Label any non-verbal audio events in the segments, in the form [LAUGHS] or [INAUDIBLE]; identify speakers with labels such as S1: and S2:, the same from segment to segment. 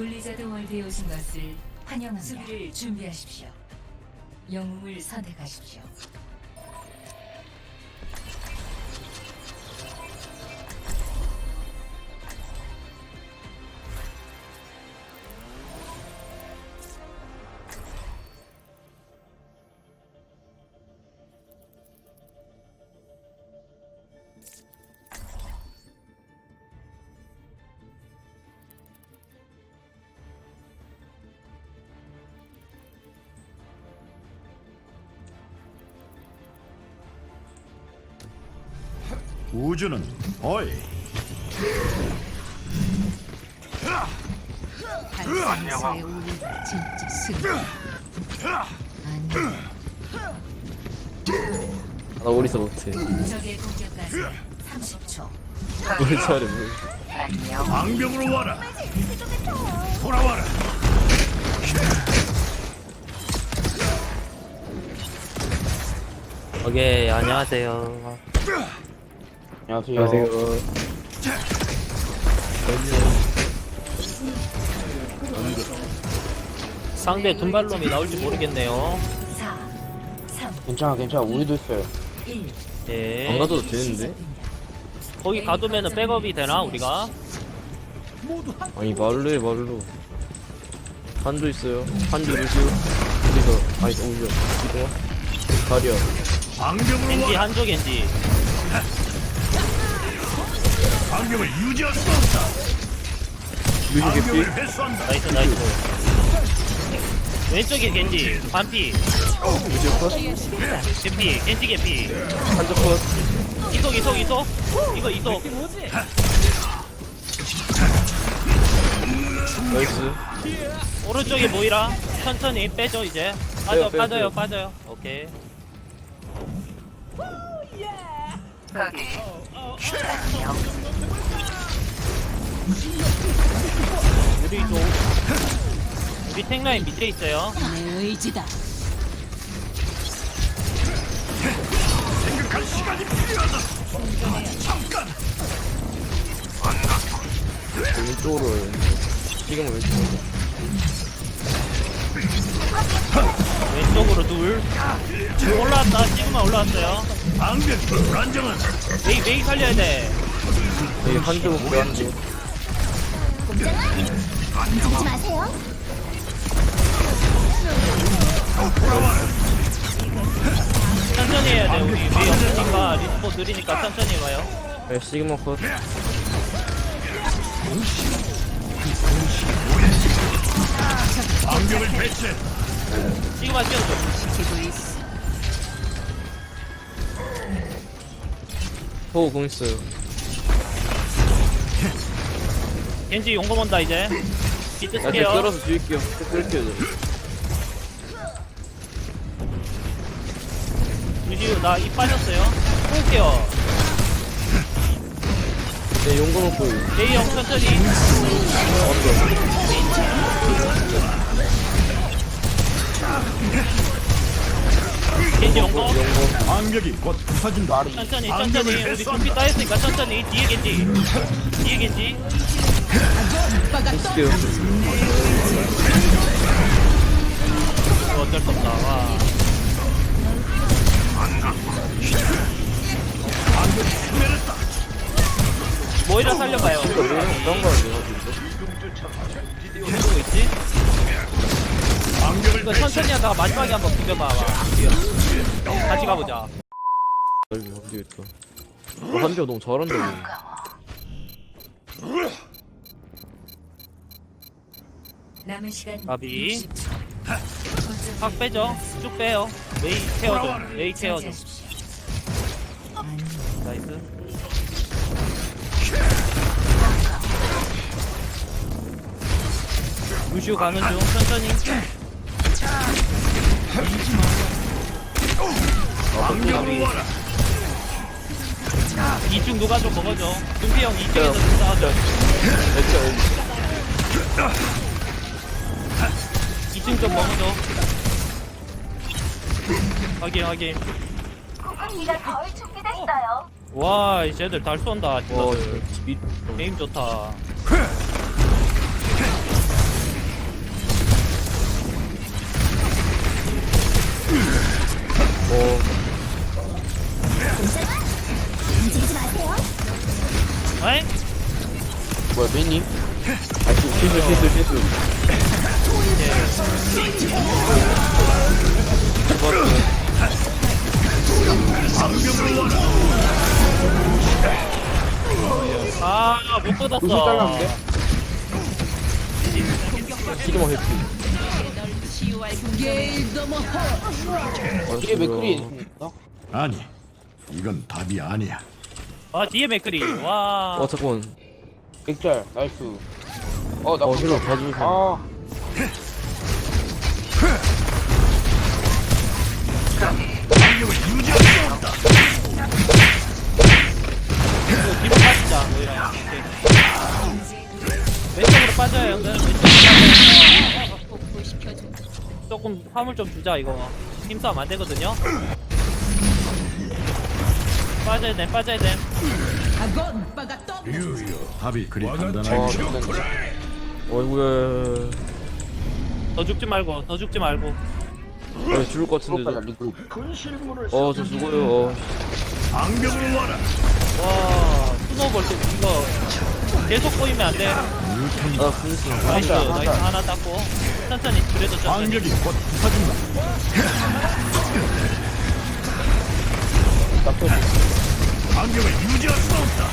S1: 블리자드 월드에 오신 것을 환영합니다. 수비를 준비하십시오. 영웅을 선택하십시오.
S2: 우주는 어이
S3: 진짜 승리.
S4: 나 오리서 못해.
S1: 적의 공격까지 30초.
S4: 뭘 잘해, 뭘.
S2: 방병으로 와라 돌아와라
S5: 오케이 안녕하세요.
S4: 안녕하세요.
S5: 상대 둔발놈이 나올지 모르겠네요.
S1: 4, 3,
S6: 괜찮아 괜찮아 우리도 있어요
S1: 1.
S5: 예.
S4: 안 가도 되는데?
S5: 거기 가두면은 백업이 되나 우리가?
S4: 아니, 말로 해, 말로. 한조 있어요. 한조 루시오. 어디서, 아니, 오죠. 이거.
S2: 방병으로
S5: 겐지 한조 겐지.
S2: 방병을 유지할 수 없다. 방병을 회수한다
S5: 나이스 나이스. 왼쪽에 겐지 반피. 개피 겐지
S4: 컷.
S5: 이속 이속 이속. 이거 이속.
S4: 나이스.
S5: 오른쪽에 모이라. 천천히 빼죠 이제.
S4: 빼요,
S5: 빠져
S4: 빼요,
S5: 빠져요
S4: 빼요.
S5: 빠져요. 오케이. 우리 도 우리 탱라인 밑에 있어요.
S3: 내 의지다.
S2: 생각할 시간이 필요하다 잠깐
S4: 왼쪽으로 해. 지금은 왼쪽으로.
S5: 왼쪽으로 둘. 둘 올라왔다. 시그마 올라왔어요.
S2: 방병 불안정한
S5: 메이 메이 살려야 돼.
S4: 여기 볼게, 한조.
S3: 움직이지 마세요.
S5: 천천히 해야 돼. 우리 메이 없으니까 리스포 느리니까 천천히 와요.
S4: 네, 시그마 컷.
S3: 지키고 있어.
S4: 호우 공 있어요.
S5: 겐지 용검 온다 이제. 비트
S4: 야, 제
S5: 스케어.
S4: 끌어서 죽일게요. 끌게요, 저.
S5: 루시우 나 입 빠졌어요. 뽑을게요.
S4: 네, 용거 먹고.
S5: 메이 형 천천히. 겐지
S2: 방벽이 곧 부서진다
S5: 천천히 천천히. 우리. 준비 다 했으니까 천천히. 뒤에 겐지. 뒤에 겐지. 이거 어쩔 수 없다. 와. 모이라 살려봐요.
S4: 어떤
S5: 이거 누구 있지?
S2: 방벽을
S5: 이거 천천히 하다가 마지막에 한번 비벼봐 봐 같이 가보자
S4: 여기 있다. 어, 한조 너무 잘한다. 얘.
S1: 남은 시간
S5: 가비.
S1: 60초.
S5: 확 빼죠 쭉 빼요 메이 케어 좀 메이 케어 좀
S1: 차지하십시오.
S5: 나이스 루시우 가는 중 천천히 이쪽 누가 좀 먹어줘 준피 형 이쪽에서 좀 싸워줘
S4: 됐죠?
S5: 2층 좀 먹어줘 확인 확인
S7: 고객님과 거의 준비됐어요.
S5: 와, 이 쟤들 달 쏜다.
S4: 와,
S5: 진짜.
S4: 미,
S5: 게임 좋다.
S4: 무슨 잘랐는데? 시그마 해피
S3: 게일더 머
S4: 이게 맥크리
S2: 아니, 이건 답이 아니야.
S5: 아, 뒤에 맥크리. 와.
S4: 어 잠깐만
S6: 백짤 나이스 어나
S4: 어 힐러 봐주세요
S6: 아
S2: 방벽을 유지할 수 없다.
S5: 이거 뒤로 빠지자, 빠져요. 왼쪽으로. 조금 화물 좀 주자, 이거. 힘싸움 안 되거든요. 빠져야 돼, 빠져야 돼.
S2: 답이 그리
S6: 어. 됐네.
S4: 어이구야
S5: 더 죽지 말고, 더 죽지 말고.
S4: 아 죽을 것 같은데 어저 죽어요 어.
S2: 방벽을 와라.
S5: 와, 스노볼 때 이거 계속 보이면 안 돼.
S4: 아 분수
S5: 나이스, 나이스. 하나 땄고. 천천히, 그래도 천천히.
S2: 방벽이 곧 부서진다. 방벽을 [LAUGHS] 유지할 수 없다.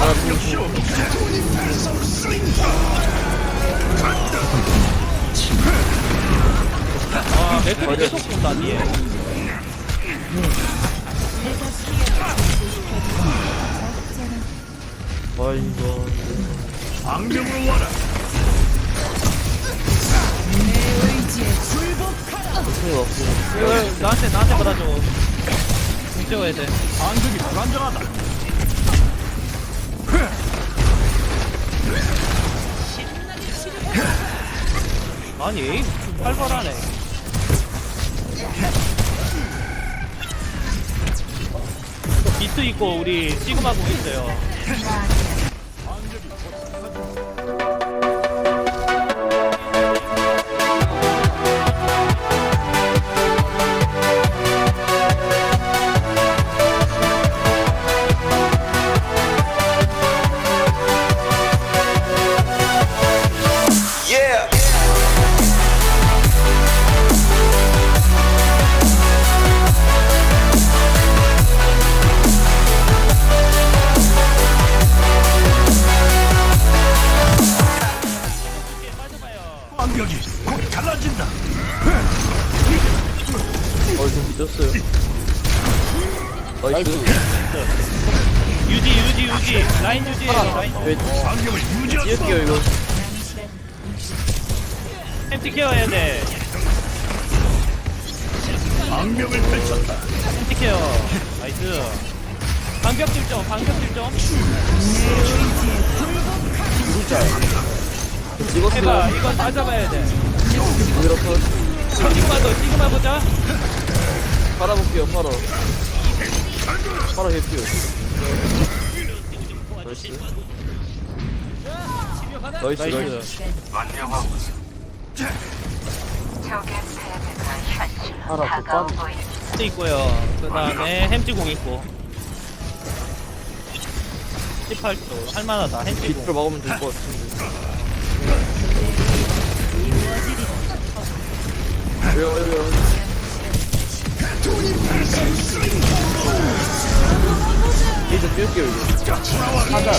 S4: 아 분수
S5: 아, 맥크리 계속 본다, 뒤에.
S4: 아이고
S2: 방벽을 와라.
S4: 무슨 없어
S5: 이거 나한테, 나한테 받아줘. 공 채워야 돼.
S2: 방벽이 불안정하다.
S5: 아니, 활발하네. 또 비트 있고, 우리 시그마 공 있어요.
S2: 방
S4: 늦었어요 나이스
S5: 유지, 유지, 유지. 라인 유지해요, 라인.
S4: 왜 띄울게요 이거
S5: 햄티 케어 해야 돼.
S2: 없다. 방벽을 펼쳤다.
S5: 햄티 케어. 나이스. 방벽 질점, 방벽 질점.
S4: 찍었어요
S5: 해봐, 이거 다 잡아야 돼.
S4: 이렇게
S5: 시그마 더, 시그마 보자.
S4: 팔아볼게요 팔아 팔아 해피요 나이스 나이스 나이스.
S6: 하나 더 빠지
S5: 또 있고요. 그 다음에 햄찌공 있고. 18초. 할만하다, 햄찌공.
S4: 비트로 막으면 될 것 같은데 왜요 왜요 왜요 뛸게요 이거
S6: 하자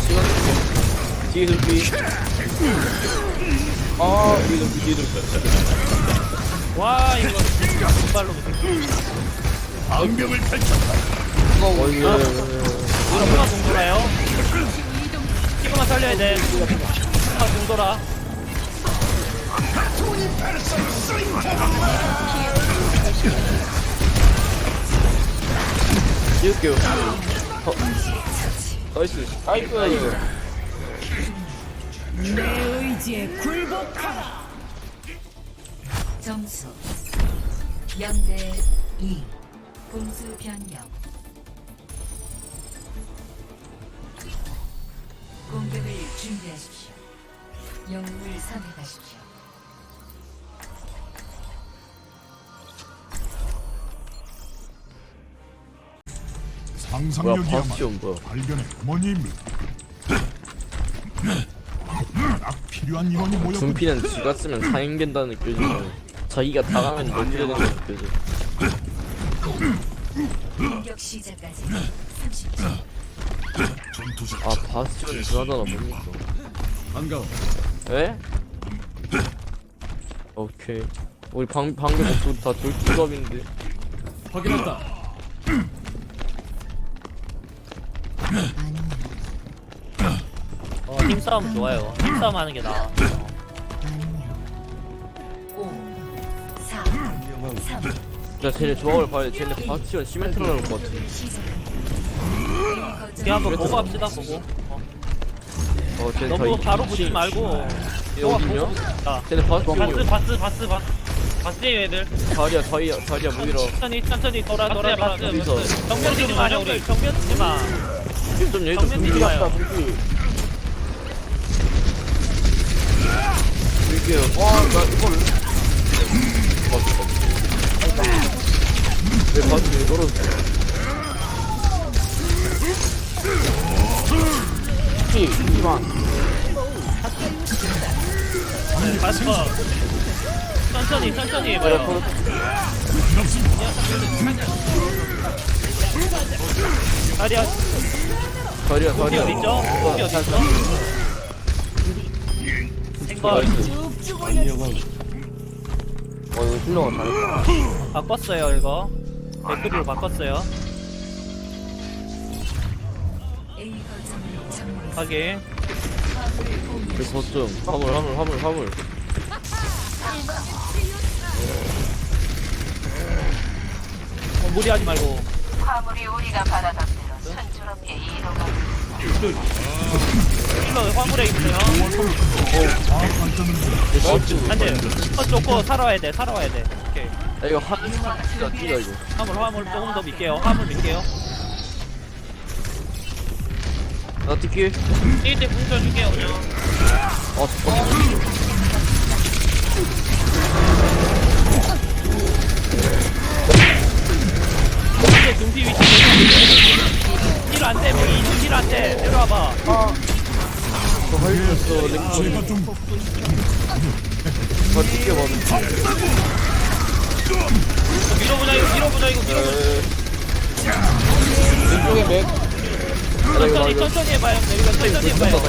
S4: 시간 줄게 뒤에 들기 아 뒤에 들기 뒤에 들기
S5: 와, 이거 붙여.
S2: 방벽을 펼쳤다.
S4: 어이구
S5: 시그마 공 돌아요. 시그마 살려야 돼. 공 돌아.
S4: 띄울게요. 어. 나이스.
S6: 나이스.
S1: 점수. 0대 2 공수 변경. 공격을 준비하십시오. 영웅을 선택하십시오.
S4: 뭐야
S2: 상상력이야말로
S4: 뭐야
S2: 발견의 어머니입니다. 딱 필요한 인원이 모였군.
S4: 둠피는 지가 쓰면 사행된다는 느껴지고 자기가 당하면
S1: 공격 시작까지 30초.
S2: 전투자
S4: 아 바스티온 그나저나 뭡니까
S2: 반가워.
S4: 에? 오케이 우리 방, 방금 목소리 다 돌기업인데
S2: 확인했다.
S5: 힘싸움 좋아요. 힘싸움 하는 게 나아.
S1: 5, 4, 3,
S4: 야 쟤네 조합을 봐야 돼 쟤네 바스티온 시멘트로 나올 것 같아
S5: 그냥 한번 보고 합시다, 보고. 어,
S4: 어 쟤네
S5: 너무
S4: 다
S5: 바로
S4: 이-
S5: 붙지 말고.
S4: 얘 어딨냐?
S5: 자,
S4: 쟤네
S5: 바스,
S4: 바스티온
S5: 바스, 바스, 바스. 바스에요, 얘들.
S4: 자리야 자리야 자리야 무기라
S5: 천천히, 천천히 돌아, 돌아, 돌아.
S4: 어디서?
S5: 정면 뛰지 마. 정면 뛰지 마.
S4: 좀 얘도
S5: 정면 뛰지 마요.
S6: 둠피
S4: 이게 와나 이걸 내 바스티온 왜 떨어졌어
S6: 둠피만
S5: 바스. 천천히, 천천히 해봐요. 자리야 어디
S4: 자리야
S5: 어디 있죠? 어디 어 생각
S6: 어 이거 힐러가 잘했다
S5: 바꿨어요 이거. 댓글로 바꿨어요. 확인.
S4: 그 거점 화물 화물 화물 화물.
S5: 어, 무리하지 말고.
S7: 화물이 우리가 받아던 대로 순조롭게 이동하고
S5: 힐러 화물에 있어요. 안돼 컷 좋고 살아와야 돼. 살아와야 돼 오케이
S4: 야 이거 한 진짜 뛰어 이거.
S5: 화물 화물 조금 더 밀게요. 화물 밀게요.
S4: 나 특히
S5: 이때 궁전 줄게요 그냥.
S4: 아 잠깐만
S2: 제가
S4: 좀다 튀겨봐
S5: 밀어보자 이거 밀어보자 이거 밀어보자.
S6: 왼쪽에 맥.
S5: 천천히 천천히 해봐요. 우리가 천천히 해봐요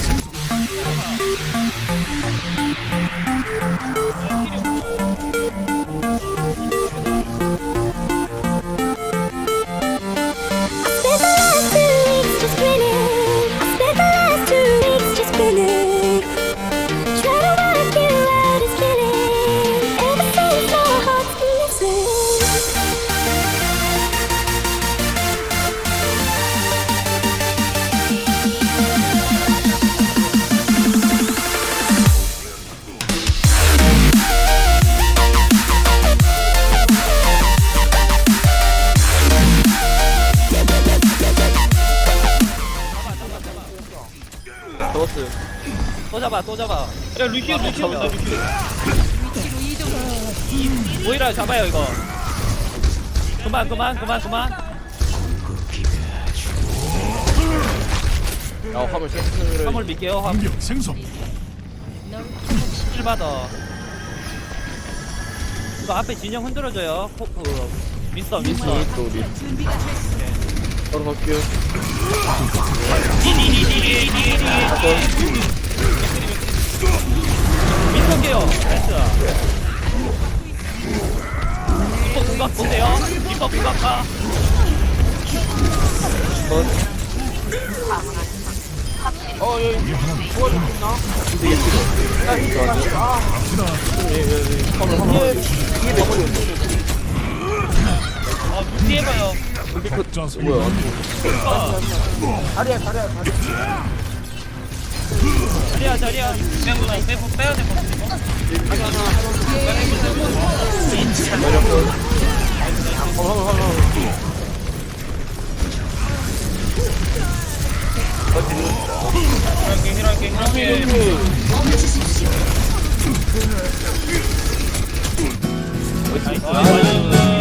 S5: 또 잡아 또 잡아. 야 루시오 루시오. 있다 루시오 모이라 잡아요 이거. 그만 그만 그만 그만.
S4: 야 화물 센스를
S5: 화물 밀게요 화물.
S2: 공격 생성.
S5: 힐 받아. 이거 앞에 진영 흔들어줘요. 포프. 민스터 민스터.
S4: 또 우리 바로 갈게요
S5: 민스터게요 나이스 리퍼 궁각 보세요 리퍼 궁각파
S6: 어 여기 도와줄 수 있나?
S5: 어
S2: 리프
S4: 뭐야?
S6: 다리야 다리야 다리.
S5: 자리야 자리야. 빼고 빼고 빼야 될것 같은데 힐할게 힐할게 힐할게 아, 나이스